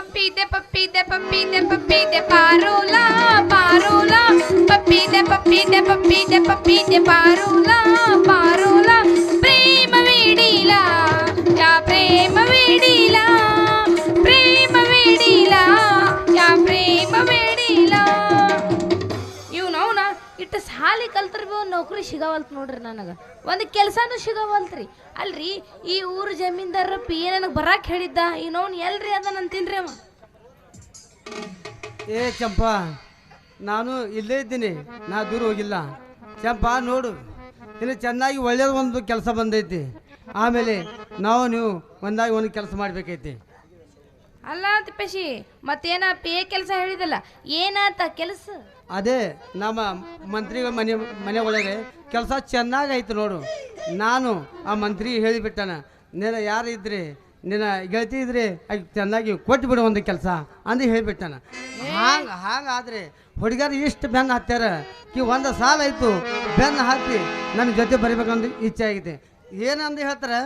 ಪಪ್ಪಿ ಇದೆ ಪಪ್ಪಿ ಇದೆ ಪಪ್ಪಿ ಇದೆ ಪಪ್ಪಿ ಇದೆ ಪಾರೋಲ ಪಾರೋಲ ಪಪ್ಪಿ ಇದೆ ಪಪ್ಪಿ ಇದೆ ಪಪ್ಪಿ ಇದೆ ಪಪ್ಪಿ ಇದೆ ಪಾರೋಲ ಪಾರೋಲ ಪ್ರೇಮ ಬೇಡಿಲ ಯಾ ಪ್ರೇಮ ಬೇಡಿಲ ಪ್ರೇಮ ಬೇಡಿಲ ಯಾ ಪ್ರೇಮ ಬೇಡಿಲ ಇಟ್ಟು ಸಾಲಿ ಕಲ್ತ್ರ ಬಿ ಒಂದು ನೌಕರಿ ಸಿಗವಲ್ತ್ ನೋಡ್ರಿ ನನಗೆ. ಒಂದು ಕೆಲಸನೂ ಸಿಗವಲ್ತ್ರಿ. ಅಲ್ರಿ, ಈ ಊರು ಜಮೀನ್ದಾರ ಪಿ ನನಗೆ ಬರಾಕ್ ಹೇಳಿದ್ದ ನೋನ್ ಎಲ್ರಿ ಅದ ಅಂತೀನ್ರಿ ಅವ? ಏ ಚಂಪಾ, ನಾನು ಇಲ್ಲೇ ಇದ್ದೀನಿ, ನಾ ದೂರ ಹೋಗಿಲ್ಲ. ಚಂಪಾ, ನೋಡು ಇಲ್ಲಿ ಚೆನ್ನಾಗಿ ಒಳ್ಳೇದು ಒಂದು ಕೆಲಸ ಬಂದೈತಿ. ಆಮೇಲೆ ನಾವು ನೀವು ಒಂದಾಗಿ ಒಂದು ಕೆಲಸ ಮಾಡಬೇಕೈತಿ. ಅಲ್ಲ ತಿಪ್ಪೇಶಿ ಮತ್ತೇನ ಪೇ ಕೆಲಸ ಹೇಳಿದಲ್ಲ ಏನಾತ ಕೆಲಸ? ಅದೇ ನಮ್ಮ ಮಂತ್ರಿ ಮನೆ ಮನೆ ಒಳಗೆ ಕೆಲಸ ಚೆನ್ನಾಗಿ ಐತೆ ನೋಡು. ನಾನು ಆ ಮಂತ್ರಿ ಹೇಳಿಬಿಟ್ಟನ ನಿನ್ನ ಯಾರು ಇದ್ರಿ? ನಿನ್ನ ಗೆಳತಿ ಇದ್ರಿ? ಆಕೆ ಚೆನ್ನಾಗಿ ಕೊಟ್ಟು ಬಿಡು ಒಂದು ಕೆಲಸ ಅಂದು ಹೇಳಿಬಿಟ್ಟನ. ಹಾಂಗೆ ಹಾಗಾದ್ರೆ ಹುಡುಗರು ಇಷ್ಟು ಬೆನ್ನು ಹತ್ಯಾರ ಕಿ ಒಂದು ಸಾಲ ಆಯಿತು ಬೆನ್ನು ಹಾಕಿ ನನ್ನ ಜೊತೆ ಬರಿಬೇಕಂದು ಇಚ್ಛೆ ಆಗಿದೆ. ಏನಂದು ಹೇಳ್ತಾರೆ?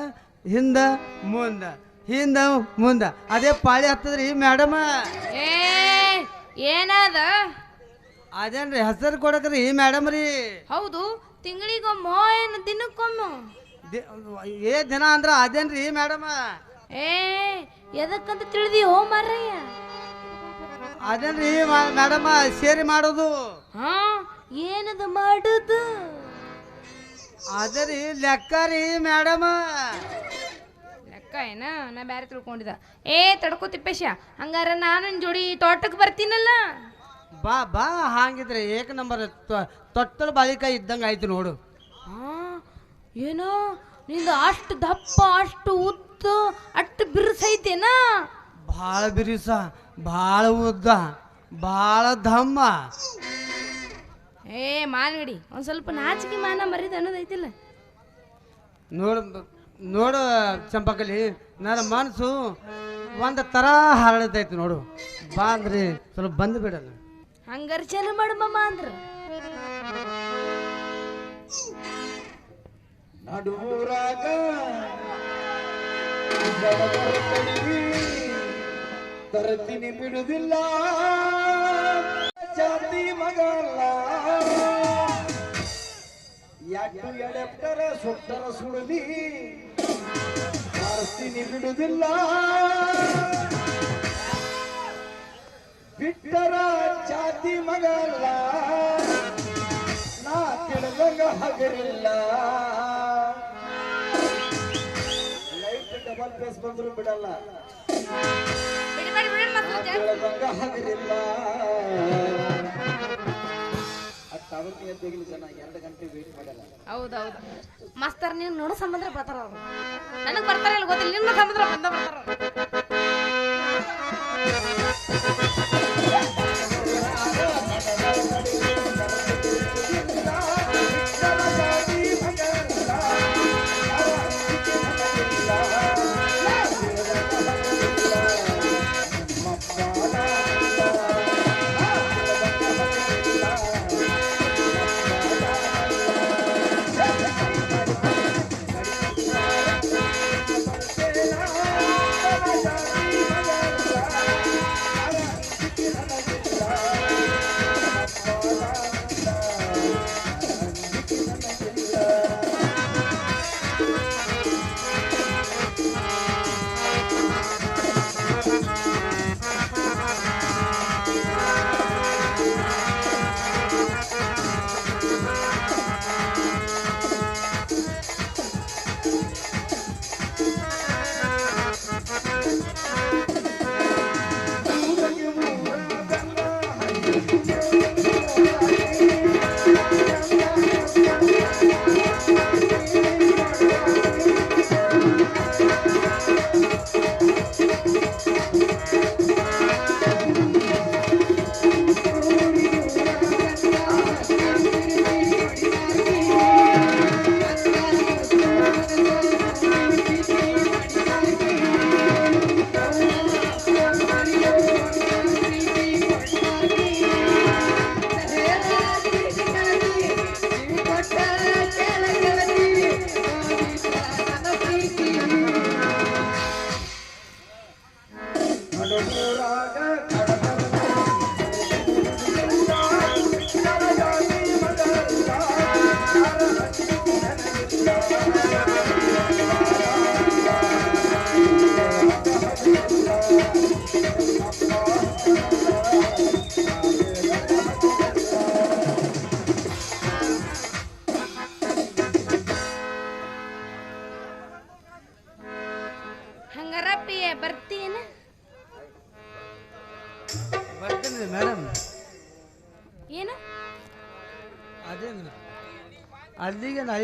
ಹಿಂದೆ ಮುಂದ. ಹಿಂದ ಮುಂದ. ಅದೇ ಪಾಳಿ ಹತ್ತದ್ರಿ ಮೇಡಮ್ ಏ ಏನದ? ಅದೇನ್ರಿ ಹೆಸರು ಕೊಡಕ್ರಿ ಮೇಡಮ್ ರೀ. ಹೌದು ತಿಂಗಳಿಗೊಮ್ಮೆ ಏನು ದಿನಕ್ಕೊಮ್ಮೆ? ಏ ದಿನ ಅಂದ್ರ ಅದೇನ್ರಿ ಮೇಡಮ್ ಏ ಎದಕ್ಕಂತ ತಿಳಿದಿ ಹೋ ಮಾರಯ್ಯ ಅದೇನ್ರಿ ಮೇಡಮ್ ಸೇರಿ ಮಾಡೋದು. ಹಾ ಏನದು ಮಾಡುದು? ಅದೇ ರೀ ಲೆಕ್ಕ ರೀ ಮೇಡಮ್ ಲೆಕ್ಕ ಏನ ನಾ ಬ್ಯಾರೆ ತಿಳ್ಕೊಂಡಿದ್ದ. ಏ ತಡ್ಕೋ ತಿಪ್ಪೇಶ ಹಂಗಾರ ನಾನು ನಿನ್ ಜೋಡಿ ತೋಟಕ್ಕೆ ಬರ್ತೀನಲ್ಲ? ಬಾ ಬಾ ಹಾಗಿದ್ರೆ ಏಕ ನಂಬರ್ ತೊಟ್ಟಲು ಬಾಳಿಕಾಯಿ ಇದ್ದಂಗೆ ಆಯ್ತು ನೋಡು. ಹಾ ಏನೋ ನಿಂದು ಅಷ್ಟು ದಪ್ಪ ಅಷ್ಟು ಉದ್ದ ಅಷ್ಟು ಬಿರುಸೈತೇನಾ ಭಾಳ ಬಿರುಸ ಭಾಳ ಉದ್ದ ಭಾಳ ಧಮ್ಮ. ಏ ಮಾನ್ಗಡಿ ಒಂದ್ ಸ್ವಲ್ಪ ನಾಚಿಕೆ ಮಾನ ಮರಿದ ಅನ್ನೋದೈತಿಲ್ಲ ನೋಡು ನೋಡು ಚಂಪಕಲಿ ನನ್ನ ಮನಸ್ಸು ಒಂದು ತರ ಹರಡತೈತಿ ನೋಡು. ಬಾ ಅಂದ್ರಿ ಸ್ವಲ್ಪ ಬಂದು ಬಿಡಲ್ಲ ಹಂಗಾರ ಚಲ ಮಾಡು ಮಮ್ಮ ಅಂದ್ರ. ನಡುರಾಗ ಜಡಬರ್ತಡಿ ತರತೀನಿ ಬಿಡುದಿಲ್ಲ. ಜಾತಿ ಮಗಲ್ಲ. ಎಟ್ಟು ಎಡೆಪ್ಟರ ಸುಟ್ಟರ ಸುಡಲಿ ಬಾರಿಸ್ತೀನಿ ಬಿಡುದಿಲ್ಲ. ಬಿಟ್ಟರ ಜಾತಿ ಮಗಲ್ಲ. ನಾ ತಿಳಿದಂಗ ಹಗರಿಲ್ಲ ಲೈಟ್ ಡಬಲ್ ಫೇಸ್ ಬಂದ್ರು ಬಿಡಲ್ಲ. ಹಗರಿಲ್ಲ ಮಾಡಲ್ಲ. ಹೌದೌದು. ಮಾಸ್ತರ್ ನೀವು ನೋಡೋ ಸಂಬಂಧ ಬರ್ತಾರ ಅವ್ರು. ನನಗೆ ಬರ್ತಾರ ಇಲ್ಲ ಗೊತ್ತಿಲ್ಲ ನಿಮ್ಮ ಸಂಬಂಧ ಬಂದ ಬರ್ತಾರ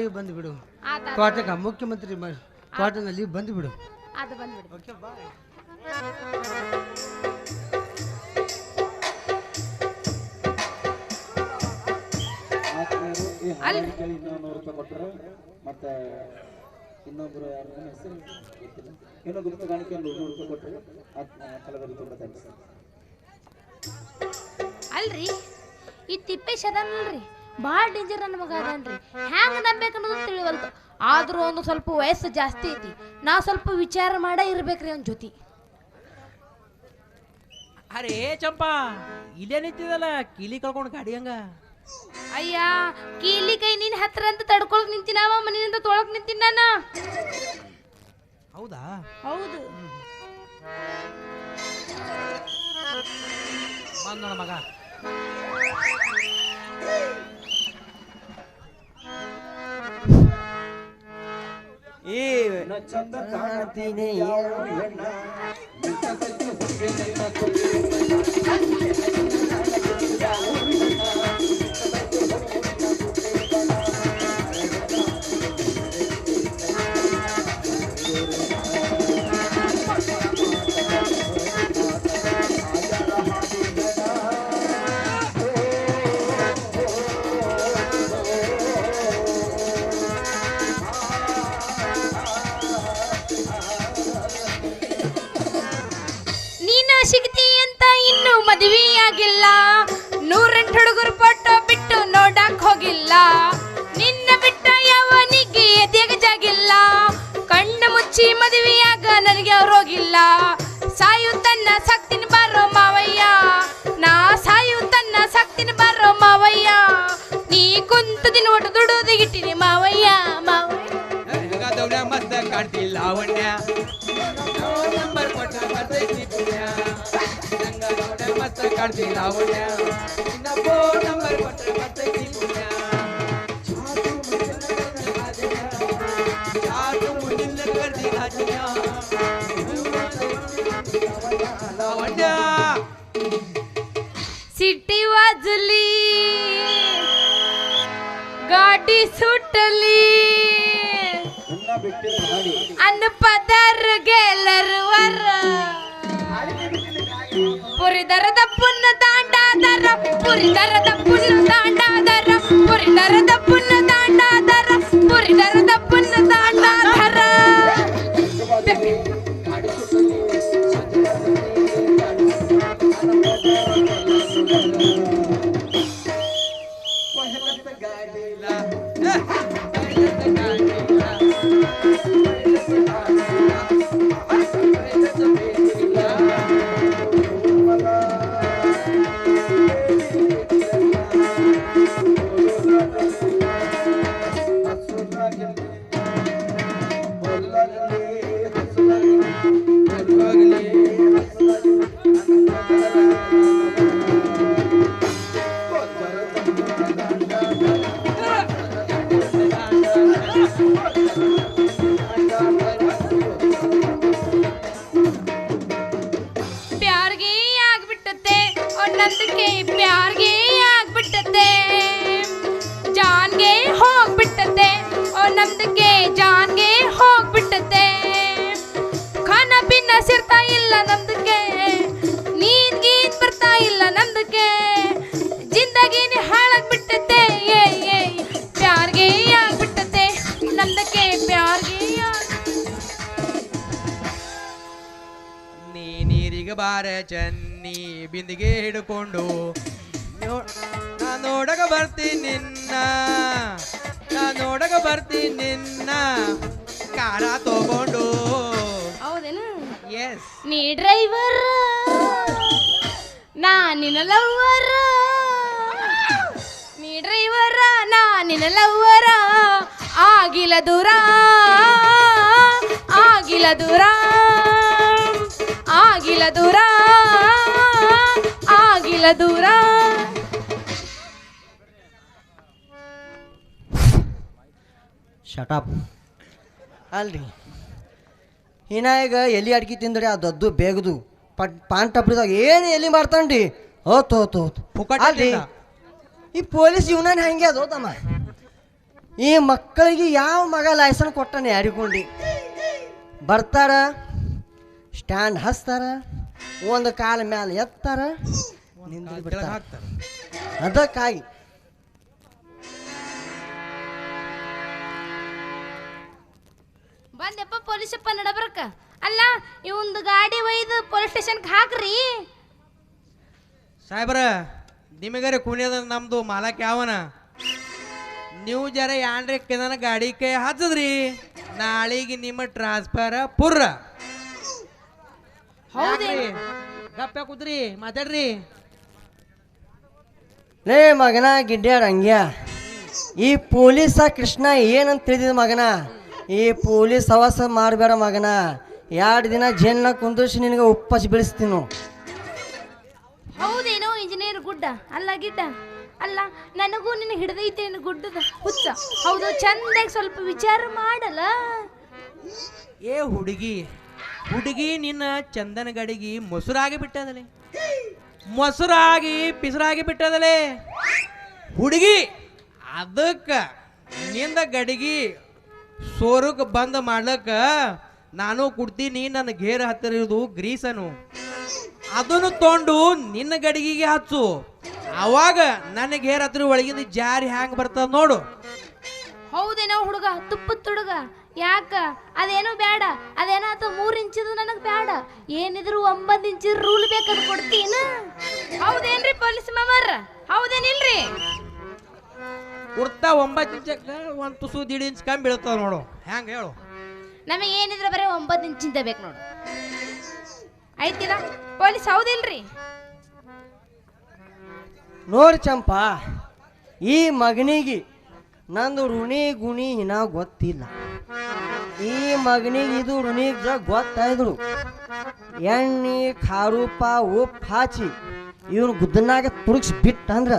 ಬಂದು ಬಿಡು. ಆತ ತೋಟಕ್ಕೆ ಮುಖ್ಯಮಂತ್ರಿ ಮ- ತೋಟನಲ್ಲಿ ಬಂದು ಬಿಡು. ಅದು ಬಂದ್ಬಿಡಿ. ಓಕೆ ಬಾಯ್ ಈ ಹಾಡನ್ನು ಕೇಳಿ ಇನ್ನೂ ನೂರು ರೂಪಾಯಿ ಕೊಟ್ಟರು ಮತ್ತೆ ಇನ್ನೊಬ್ರು ಯಾರು ಹೆಸರು ಗೊತ್ತಿಲ್ಲ. ಇನ್ನೊಂದು ಗುರುತು ಕಾಣಿಕೆ ಒಂದು ನೂರು ರೂಪಾಯಿ ಕೊಟ್ಟರು. ಕಲಬರಿ ತುಂಬ ಥ್ಯಾಂಕ್ಸ್ ಅಲ್ರಿ ಈ ತಿಪ್ಪೇಶ್ ಅದಾನಲ್ರಿ ಭಾಳ ಡೇಂಜರ್ ನನ್ನ ಮಗ ಅದಾನ್ರಿ. ಹ್ಯಾಂಗ ನಂಬೇಕು ಅನ್ನೋದು ತಿಳಿವಲ್ತು. ಆದ್ರೂ ಒಂದು ಸ್ವಲ್ಪ ವಯಸ್ಸು ಜಾಸ್ತಿ ಐತಿ. ನಾ ಸ್ವಲ್ಪ ವಿಚಾರ ಮಾಡೇ ಇರ್ಬೇಕ್ರಿ ಅವ್ನ ಜೊತೆ. ಅರೇ ಚಂಪಾ ಇಲ್ಲೇ ನಿಂತಿದಲ್ಲ ಕೀಲಿ ಕಳ್ಕೊಂಡು ಗಾಡಿ ಹಂಗ? ಅಯ್ಯ ಕೀಲಿ ಕೈ ನೀನ್ ಹತ್ರ ಅಂತ ತಡ್ಕೊಳಕ್ ನಿಂತಿನಾವ ಮನೆಯಿಂದ ತೊಳಕ್ ನಿಂತಿನ ನಾನು? ಹೌದಾ? ಹೌದು. ಬಂದ್ ಮಗ. ಏ ಚಂದ ಮದುವೆಯಾಗ ನನಗೆ ಅವ್ರು ಹೋಗಿಲ್ಲ ಸಾಯು ತನ್ನ ಸಕ್ತಿನ ಬಾರೋ ಮಾವಯ್ಯ. ನಾ ಸಾಯು ತನ್ನ ಸಕ್ತಿನ ಬಾರೋ ಮಾವಯ್ಯ. ನೀ ಕುಂತ ದಿನ ಒಟ್ಟು ಇಟ್ಟಿನಿ ಮಾವಯ್ಯ ಮಾವಯ್ಯ. ದೌಡ್ಯ ಮಸ್ತ ಕಾಣ್ತಿಲ್ಲ ಲಾವಣ್ಯ ನಂಬರ್ ಇನ್ನೊಬ್ಬ ನಂಬರ್ ಕೊಟ್ಟ ಬರ್ತೈತಿ ಪುಣ್ಯ सिटी वाजली गाडी सुटली अन पदर गेलर वर. पुरी दर दपून दांडा दर पुरी दर दपून दांडा दर पुरी दर ಚನ್ನಿ ಬಿಂದಿಗೆ ಹಿಡ್ಕೊಂಡು. ನೋ- ನಾ ನೋಡಕ ಬರ್ತೀನಿ ನಿನ್ನ ನಾ ನೋಡಕ ಬರ್ತೀನಿ ನಿನ್ನ ಕಾರ ತಗೊಂಡು. ಹೌದೇನು? ಎಸ್ ನೀ ಡ್ರೈವರ್ ನಾ ನಿನ್ನ ಲವ್ವರ ನೀ ಡ್ರೈವರ ನಾ ನಿನ್ನ ಲವ್ವರ ಆಗಿಲ್ಲ ದೂರ ಆಗಿಲ್ಲ ದೂರ ಆಗಿಲ್ಲ ದೂರ. ಆಗಿಲ್ಲ ದೂರ. ಶಟಾಪ್ ಅಲ್ರಿ. ಇನ್ನ ಈಗ ಎಲಿ ಅಡ್ಕಿ ತಿಂದ್ರಿ ಆ ದದ್ದು ಬೇಗದು. ಪಟ್ ಪಾನ್ ಟಪ್ರಿದಾಗ ಏನು ಎಲ್ಲಿ ಮಾಡ್ತಾನ್ರಿ? ಹೋತ್ ಹೋತ್ ಹೋತ್. ಅಲ್ರಿ. ಈ ಪೊಲೀಸ್ ಇವನ ಹೆಂಗೆ ಅದು ಹೋತಮ್ಮ ಈ ಮಕ್ಕಳಿಗೆ ಯಾವ ಮಗ ಲೈಸೆನ್ಸ್ ಕೊಟ್ಟಾನೆ ಯಾರಿಗೊಂಡು? ಬರ್ತಾರ ಸ್ಟ್ಯಾಂಡ್ ಹಸ್ತಾರ ಒಂದು ಕಾಲ ಮ್ಯಾಲೆ ಎತ್ತಾರ ನಿಂದ್ರಿ ಬಿಡ್ತಾರ. ಹಾಕ್ತಾರೆ ಅದಕ್ಕಾಗಿ ಬಂದೆಪ್ಪ ಪೊಲೀಸಪ್ಪ ನಡಬರ್ಕ. ಅಲ್ಲ ಇವಂದು ಗಾಡಿ ಒಯ್ದು ಪೊಲೀಸ್ ಸ್ಟೇಷನ್ಗೆ ಹಾಕ್ರಿ. ಸಾಹೇಬ್ರ ನಿಮಗರೆ ಕುಣಿಯದ ನಮ್ದು ಮಾಲಕ್ ಯಾವನ? ನೀವು ಜರ ಯಾನ್ರಿ ನನ್ನ ಗಾಡಿ ಕೈ ಹಚ್ಚದ್ರಿ. ನಾಳಿಗೆ ನಿಮ್ಮ ಟ್ರಾನ್ಸ್ಫರ್ ಪುರ್ರ. ಹೌದ್ರಿ ಗಪ್ಪ ಕುದ್ರಿ ಮಾತಾಡ್ರಿ. ಲೇ ಮಗನ ಗಿಡ್ಡ್ಯಾಡ ಹಂಗ್ಯ? ಈ ಪೊಲೀಸ ಕೃಷ್ಣ ಏನಂತ ತಿಳಿದಿದ ಮಗನ? ಈ ಪೊಲೀಸ್ ಹವಾಸ ಮಾಡಬೇಡ ಮಗನ. ಎರಡು ದಿನ ಜೇನ ಕುಂದಿರ್ಸಿ ನಿನಗೆ ಉಪ್ಪಚ್ಚಿ ಬೀಳಿಸ್ತೀನು. ಹೌದೇನೋ ಇಂಜಿನಿಯರ್ ಗುಡ್ಡ? ಅಲ್ಲ ಗಿಡ್ಡ? ಅಲ್ಲ ನನಗೂ ನಿನ್ನ ಹಿಡಿದೈತೆ ಗುಡ್ಡದ? ಹುಚ್ಚ. ಹೌದು ಚಂದಾಗಿ ಸ್ವಲ್ಪ ವಿಚಾರ ಮಾಡಲ್ಲ ಏ ಹುಡುಗಿ ಹುಡುಗಿ ನಿನ್ನ ಚಂದನ ಗಡಿಗೆ ಮೊಸರಾಗಿ ಬಿಟ್ಟದಲೆ. ಮೊಸರಾಗಿ ಪಿಸರಾಗಿ ಬಿಟ್ಟದಲೆ? ಹುಡುಗಿ, ಅದಕ್ಕೆ ನಿಂದ ಗಡಿಗೆ ಸೋರುಕ್ ಬಂದ್ ಮಾಡ್ಲಕ್ಕ ನಾನು ಕುಡ್ತೀನಿ, ನನ್ನ ಗೇರ್ ಹತ್ತಿರ ಇರೋದು ಗ್ರೀಸನು. ಅದನ್ನು ತೊಂಡು ನಿನ್ನ ಗಡಿಗೆಗೆ ಹಚ್ಚು. ಅವಾಗ ನನ್ನ ಗೇರ್ ಹತ್ತಿರ ಒಳಗಿಂದ ಜಾರಿ ಹ್ಯಾಂಗ್ ಬರ್ತದ ನೋಡು. ಹೌದೇನೋ ಹುಡುಗ ತುಪ್ಪದ ಹುಡುಗ. ಯಾಕ? ಅದೇನೋ ಬೇಡ ಅದೇನಾತ ಮೂರ್ ಇಂಚಿದು ನನಗೆ ಬೇಡ ಏನಿದ್ರು ಒಂಬತ್ತು ಇಂಚಿದ ರೂಲ್ ಬೇಕಾದ್ ಕೊಡ್ತೀನ? ಹೌದೇನ್ರಿ ಪೊಲೀಸ್ ಮಾಮರ್? ಹೌದೇನಿಲ್ರಿ? ಕುರ್ತಾ ಒಂಬತ್ತು ಇಂಚಕ್ಕ ಒಂದು ತುಸು ದಿಡಿ ಇಂಚ್ ಕಮ್ಮಿ ಬೀಳ್ತಾವ ನೋಡು. ಹ್ಯಾಂಗ ಹೇಳು? ನಮಗೆ ಏನಿದ್ರೆ ಬರೀ ಒಂಬತ್ತು ಇಂಚಿಂದ ಬೇಕು ನೋಡು. ಐತಿಲ್ಲ ಪೊಲೀಸ್ ಹೌದಿಲ್ರಿ? ನೋಡಿ ಚಂಪಾ ಈ ಮಗನಿಗೆ ನಂದು ಋಣಿ ಗುಣಿ ಇನ್ನ ಗೊತ್ತಿಲ್ಲ. ಈ ಮಗನಿಗೆ ಇದು ಋಣಿ ಗೊತ್ತಾಯ್ದ್ರು ಎಣ್ಣೆ, ಖಾರೂಪ, ಉಪ್ಪು ಹಾಚಿ ಇವನು ಗುದ್ದನಾಗ ತುರ್ಗ್ಸಿ ಬಿಟ್ಟ ಅಂದ್ರ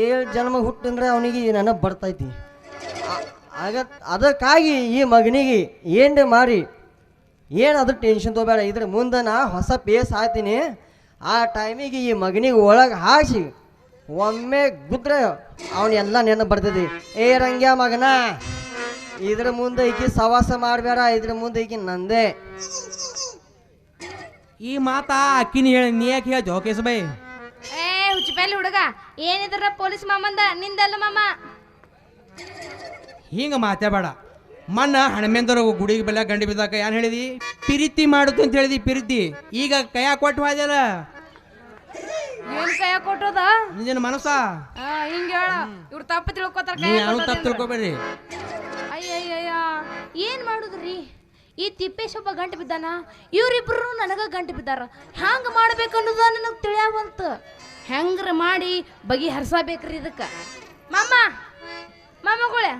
ಏಳು ಜನ್ಮ ಹುಟ್ಟಂದ್ರೆ ಅವನಿಗೆ ನೆನಪು ಬರ್ತೈತಿ. ಆಗ ಅದಕ್ಕಾಗಿ ಈ ಮಗನಿಗೆ ಏನೇ ಮಾಡಿ ಏನು ಅದ್ರ ಟೆನ್ಷನ್ ತೋಬೇಡ ಇದ್ರ ಮುಂದೆ ನಾ ಹೊಸ ಪೇಸ್ ಹಾಕ್ತೀನಿ. ಆ ಟೈಮಿಗೆ ಈ ಮಗನಿಗೆ ಒಳಗೆ ಹಾಕಿ ಒಮ್ಮೆ ಗುದ್ರೆ ಎಲ್ಲ ನೆನಪು ಬರ್ತದೆ. ಏ ರಂಗ್ಯ ಮಗನ ಇದ್ರ ಮುಂದೆ ಈಕಿ ಸವಾಸ ಮಾಡಬೇಡ ಇದ್ರ ಮುಂದೆ ಈಕಿ ನಂದೆ. ಈ ಮಾತಾ ಅಕ್ಕಿನ ಹೇಳಿ ನೀ ಯಾಕೆ ಹೇಳ ಜೋಕೇಶ ಬೈ. ಏ ಹುಚ್ಚಪಲ್ಲಿ ಹುಡುಗ ಏನಿದ್ರ ಪೊಲೀಸ್ ಮಾಮಂದ ನಿಂದಲ್ಲ ಮಾಮ. ಹಿಂಗ ಮಾತಾಡಬೇಡ. ಮನ್ನ ಹಣಮೆಂದರ ಗುಡಿಗೆ ಬೆಲ್ಲ ಗಂಡಿ ಬಿದ್ದಾಕ ಏನ್ ಹೇಳಿದಿ? ಪಿರಿತಿ ಮಾಡುದು ಅಂತ ಹೇಳಿದಿ ಪಿರಿತಿ. ಈಗ ಕೈಯಾಗ ಕೊಟ್ಟು ಹೋದ್ಯಲ್ಲ? ಏನ್ ಕೈಯ ಕೊಟ್ಟದ ನಿನ್ನ ಮನಸ್ಸ? ಆ, ಹಿಂಗ್ ಹೇಳ. ಇವ್ರು ತಪ್ಪು ತಿಳ್ಕೊತಾರ ನೀವು ಯಾರು ತಪ್ಪು ತಿಳ್ಕೊಬೇಡಿ ಅಯ್ಯಯ್ಯಯ್ಯ ಏನ್ ಮಾಡುದ್ರಿ? ಈ ತಿಪ್ಪೇಶ್ ಒಬ್ಬ ಗಂಟು ಬಿದ್ದಾನ? ಇವ್ರಿಬ್ರು ನನಗ ಗಂಟು ಬಿದ್ದಾರ. ಹ್ಯಾಂಗ ಮಾಡ್ಬೇಕು ನನಗ್ ನನಗೆ ತಿಳಿಯಾವಂತ. ಹೆಂಗ್ರ ಮಾಡಿ ಬಗೆ ಹರ್ಸಬೇಕ್ರಿ ಇದಕ್ಕ. ಮಾಮ ಮಾಮಗಳೇ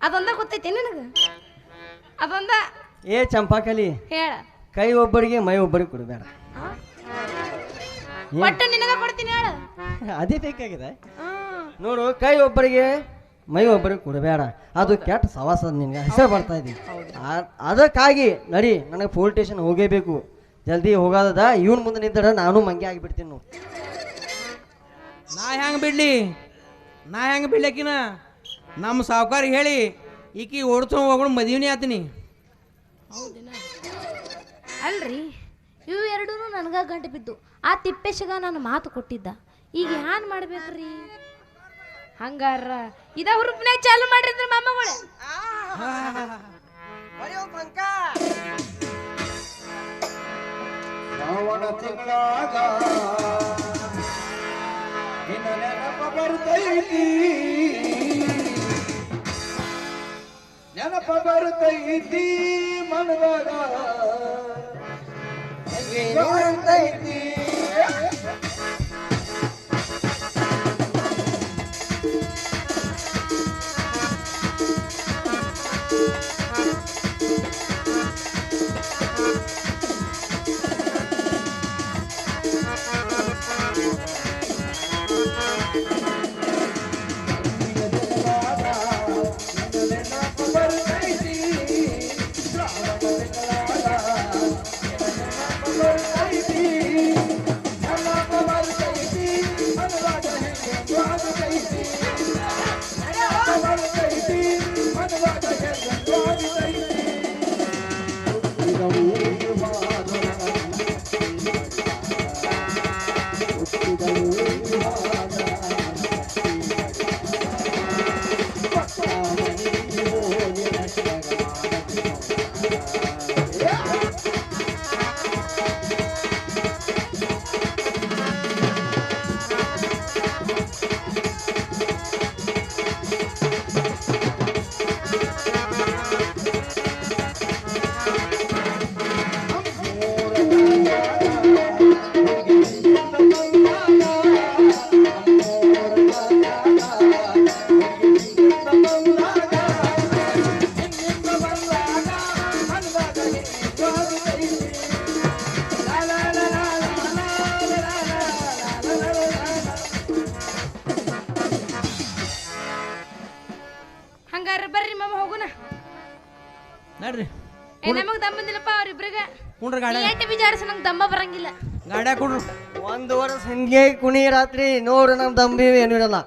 ಅದೊಂದ ಗೊತ್ತೈತಿ ನಿನಗ? ಅದೊಂದ ಏ ಚಂಪಾಕಲಿ ಹೇಳ. ಕೈ ಒಬ್ಬರಿಗೆ ಮೈ ಒಬ್ಬರಿಗೆ ಕೊಡಬೇಡ. ಒಟ್ಟು ನಿನಗ ಕೊಡ್ತೀನಿ ಹೇಳ. ಅದೇ ಬೇಕಾಗಿದೆ. ನೋಡು ಕೈ ಒಬ್ಬರಿಗೆ ಮೈ ಒಬ್ಬರಿಗೆ ಕೊಡಬೇಡ. ಅದು ಕೆಟ್ಟ ಸವಾಸ ನಿನ್ಗೆ. ಹೆಸರು ಬರ್ತಾ ಇದೆ. ಅದಕ್ಕಾಗಿ ನಡಿ ನನಗೆ ಪೊಲೀಸ್ ಸ್ಟೇಷನ್ ಹೋಗೇಬೇಕು. ಜಲ್ದಿ ಹೋಗೋದದ ಇವನ್ ಮುಂದೆ ನಿಂತಡ ನಾನು ಮಂಗೆ ಆಗಿಬಿಡ್ತೀನಿ ನೋಡು. ನಾ ಹೆಂಗ್ ಬಿಡ್ಲಿ? ನಾ ಹೆಂಗ್ ಬಿಡ್ಲಕಿನ? ನಮ್ಮ ಸಾವುಕಾರ ಹೇಳಿ ಈಕಿ ಓಡ್ಸೋ ಹೋಗೋಣ ಮದುವೆನೇ ಆತೀನಿ. ಅಲ್ರಿ ಇವು ಎರಡೂ ನನಗ ಗಂಟೆ ಬಿದ್ದು. ಆ ತಿಪ್ಪೇಶಗ ನಾನು ಮಾತು ಕೊಟ್ಟಿದ್ದ. ಈಗ ಏನ್ ಮಾಡ್ಬೇಕ್ರಿ? ಹಂಗಾರ ಇದ ಹುರುಪ್ನೆ ಚಾಲು ಮಾಮಗಳು. ನಿನ್ನ ನೆನಪ ಬರ್ತೈತಿ. ನೆನಪ ಬರುತ್ತೈತಿ ಮನದಾಗ. ಬರುತ್ತೈತಿ ಕುಂಡ್ರ ಗಾಡಿ. ಎಟ್ಟು ಬಿಜಾರಿಸ ನಂಗೆ ದಮ್ಮ ಬರಂಗಿಲ್ಲ. ಗಾಡ್ಯಾಗ ಕುಂಡ್ರು. ಒಂದು ವರ್ಷ ಹಿಂಗೆ ಕುಣಿ ರಾತ್ರಿ ನೋಡ್ರಿ ನಮ್ ದಂಬಿ ಏನು ಇರಲ್ಲ.